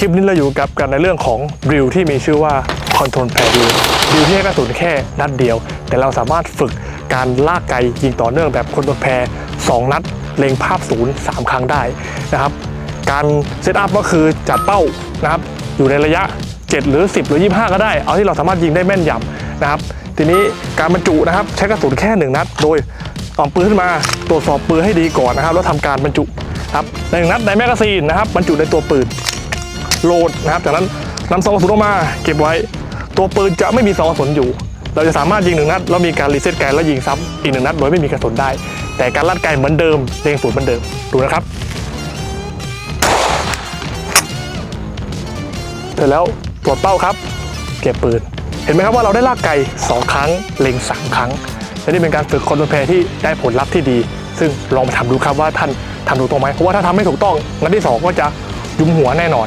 คลิปนี้เราอยู่กับกันในเรื่องของดิวที่มีชื่อว่า Control p a d ดิวดิวที่ให้กระสุนแค่นัดเดียว แต่เราสามารถฝึกการลากไกยิงต่อเนื่องแบบ Control p a d สองนัดเล็งภาพศูนย์สามครั้งได้นะครับ การเซตอัพก็คือจัดเป้านะครับอยู่ในระยะ 7 หรือ 10 หรือ 25 ก็ได้ เอาที่เราสามารถยิงได้แม่นยำนะครับ ทีนี้การบรรจุนะครับใช้กระสุนแค่ 1 นัด โดยเอาปืนขึ้นมาตรวจสอบปืนให้ดีก่อนนะครับแล้วทำการบรรจุครับในหนึ่งนัดในแมกกาซีนนะครับบรรจุในตัวปืน โหลดนะครับ จากนั้นนำซองกระสุนออกมาเก็บไว้ ตัวปืนจะไม่มีซองกระสุนอยู่ เราจะสามารถยิงหนึ่งนัดแล้วมีการรีเซ็ตไกลแล้วยิงซ้ำอีกหนึ่งนัดโดยไม่มีกระสุนได้ แต่การลั่นไกลเหมือนเดิมเล็งศูนย์เหมือนเดิมดูนะครับเสร็จแล้วตรวจเป้าครับ เก็บปืน เห็นไหมครับว่าเราได้ลากไกสองครั้งเล็งสามครั้งและนี่เป็นการฝึกคนโทรลแพที่ได้ผลลัพธ์ที่ดี ซึ่งลองมาทำดูครับว่าท่านทำถูกต้องไหมเพราะว่าถ้าทำไม่ถูกต้องนัดที่สองก็จะยุมหัวแน่นอน